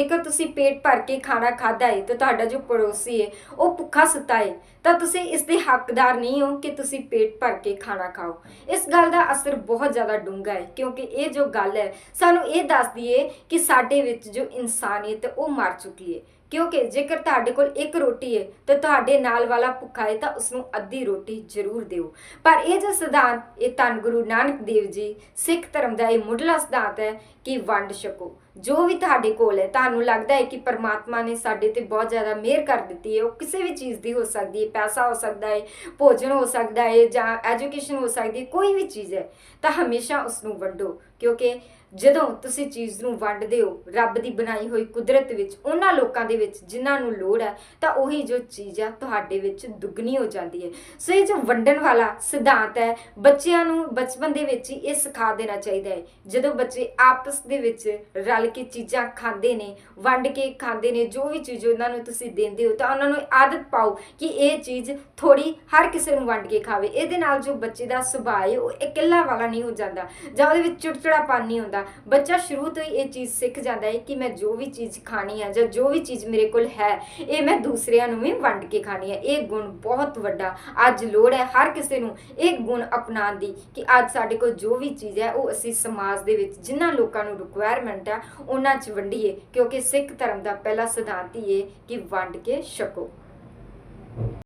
ਜੇਕਰ ਤੁਸੀਂ ਪੇਟ ਭਰ ਕੇ ਖਾਣਾ ਖਾਦਾ ਹੈ ਤਾਂ ਤੁਹਾਡਾ ਜੋ ਪੜੋਸੀ ਹੈ ਉਹ ਭੁੱਖਾ ਸੁੱਤਾ ਹੈ ਤਾਂ ਤੁਸੀਂ ਇਸ ਦੇ ਹੱਕਦਾਰ ਨਹੀਂ ਹੋ ਕਿ ਤੁਸੀਂ ਪੇਟ ਭਰ ਕੇ ਖਾਣਾ ਖਾਓ। ਇਸ ਗੱਲ ਦਾ ਅਸਰ ਬਹੁਤ ਜ਼ਿਆਦਾ ਡੂੰਘਾ ਹੈ ਕਿਉਂਕਿ ਇਹ ਜੋ ਗੱਲ ਹੈ ਸਾਨੂੰ ਇਹ ਦੱਸਦੀ ਹੈ ਕਿ ਸਾਡੇ ਵਿੱਚ ਜੋ ਇਨਸਾਨੀਅਤ ਹੈ, ਉਹ ਮਰ ਚੁੱਕੀ ਹੈ ਕਿਉਂਕਿ ਜੇਕਰ ਤੁਹਾਡੇ ਕੋਲ ਇੱਕ ਰੋਟੀ ਹੈ ਤੇ ਤੁਹਾਡੇ ਨਾਲ ਵਾਲਾ ਭੁੱਖਾ ਹੈ ਤਾਂ ਉਸ ਨੂੰ ਅੱਧੀ ਰੋਟੀ ਜ਼ਰੂਰ ਦਿਓ। ਪਰ ਇਹ ਜੋ ਸਿਧਾਂਤ, ਇਹ ਧੰਨ ਗੁਰੂ ਨਾਨਕ ਦੇਵ ਜੀ, ਸਿੱਖ ਧਰਮ ਦਾ ਇਹ ਮੁੱਢਲਾ ਸਿਧਾਂਤ ਹੈ ਕਿ ਵੰਡ ਛਕੋ। ਜੋ ਵੀ ਤੁਹਾਡੇ ਕੋਲ ਹੈ, ਤੁਹਾਨੂੰ ਲੱਗਦਾ ਹੈ ਕਿ ਪਰਮਾਤਮਾ ਨੇ ਸਾਡੇ ਤੇ ਬਹੁਤ ਜ਼ਿਆਦਾ ਮਿਹਰ ਕਰ ਦਿੱਤੀ ਹੈ, ਉਹ ਕਿਸੇ ਵੀ ਚੀਜ਼ ਦੀ ਹੋ ਸਕਦੀ ਹੈ, ਪੈਸਾ ਹੋ ਸਕਦਾ ਹੈ, ਭੋਜਨ ਹੋ ਸਕਦਾ ਹੈ ਜਾਂ ਐਜੂਕੇਸ਼ਨ ਹੋ ਸਕਦੀ ਹੈ, ਕੋਈ ਵੀ ਚੀਜ਼ ਹੈ, ਤਾਂ ਹਮੇਸ਼ਾ ਉਸ ਨੂੰ ਵੰਡੋ। ਕਿਉਂਕਿ ਜਦੋਂ ਤੁਸੀਂ ਚੀਜ਼ ਨੂੰ ਵੰਡਦੇ ਹੋ, ਰੱਬ ਦੀ ਬਣਾਈ ਹੋਈ ਕੁਦਰਤ ਵਿੱਚ, ਉਹਨਾਂ ਲੋਕਾਂ ਦੇ ਵਿੱਚ ਜਿਨ੍ਹਾਂ ਨੂੰ ਲੋੜ ਹੈ, ਤਾਂ ਉਹੀ ਜੋ ਚੀਜ਼ ਆ ਤੁਹਾਡੇ ਵਿੱਚ ਦੁੱਗਣੀ ਹੋ ਜਾਂਦੀ ਹੈ। ਸੋ ਇਹ ਜੋ ਵੰਡਣ ਵਾਲਾ ਸਿਧਾਂਤ ਹੈ, ਬੱਚਿਆਂ ਨੂੰ ਬਚਪਨ ਦੇ ਵਿੱਚ ਹੀ ਇਹ ਸਿਖਾ ਦੇਣਾ ਚਾਹੀਦਾ ਹੈ। ਜਦੋਂ ਬੱਚੇ ਆਪਸ ਦੇ ਵਿੱਚ ਰਲ ਕੇ ਚੀਜ਼ਾਂ ਖਾਂਦੇ ਨੇ, ਵੰਡ ਕੇ ਖਾਂਦੇ ਨੇ, ਜੋ ਵੀ ਚੀਜ਼ ਉਹਨਾਂ ਨੂੰ ਤੁਸੀਂ ਦਿੰਦੇ ਹੋ, ਤਾਂ ਉਹਨਾਂ ਨੂੰ ਆਦਤ ਪਾਓ ਕਿ ਇਹ ਚੀਜ਼ ਥੋੜੀ ਹਰ ਕਿਸੇ ਨੂੰ ਵੰਡ ਕੇ ਖਾਵੇ। ਇਹਦੇ ਨਾਲ ਜੋ ਬੱਚੇ ਦਾ ਸੁਭਾਅ ਹੈ, ਉਹ ਇਕੱਲਾ ਵਾਲਾ ਨਹੀਂ ਹੋ ਜਾਂਦਾ। ਜਾਂ ਉਹਦੇ ਵਿੱਚ ਚਿੜਚਿੜਾਪਨ ਨਹੀਂ ਹੁੰਦਾ। ਬੱਚਾ ਸ਼ੁਰੂ ਤੋਂ ਹੀ ਇਹ ਚੀਜ਼ ਸਿੱਖ ਜਾਂਦਾ ਹੈ ਕਿ ਮੈਂ ਜੋ ਵੀ ਚੀਜ਼ ਖਾਣੀ ਹੈ ਜਾਂ ਜੋ ਵੀ ਚੀਜ਼ ਮੇਰੇ ਕੋਲ ਹੈ, ਇਹ ਮੈਂ ਦੂਸਰਿਆਂ ਨੂੰ ਵੀ ਵੰਡ ਕੇ ਖਾਣੀ ਹੈ ਇਹ ਗੁਣ ਬਹੁਤ ਵੱਡਾ ਅੱਜ ਲੋੜ ਹੈ ਹਰ ਕਿਸੇ ਨੂੰ ਇਹ ਗੁਣ ਅਪਣਾਉਣ ਦੀ ਕਿ ਅੱਜ ਸਾਡੇ ਕੋਲ ਜੋ ਵੀ ਚੀਜ਼ ਹੈ, ਉਹ ਅਸੀਂ ਸਮਾਜ ਦੇ ਵਿੱਚ ਜਿਨ੍ਹਾਂ ਲੋਕਾਂ ਨੂੰ ਰਿਕੁਆਇਰਮੈਂਟ ਹੈ ਉਹਨਾਂ 'ਚ ਵੰਡੀਏ ਕਿਉਂਕਿ ਸਿੱਖ ਧਰਮ ਦਾ ਪਹਿਲਾ ਸਿਧਾਂਤ ਹੀ ਹੈ ਕਿ ਵੰਡ ਕੇ ਛਕੋ।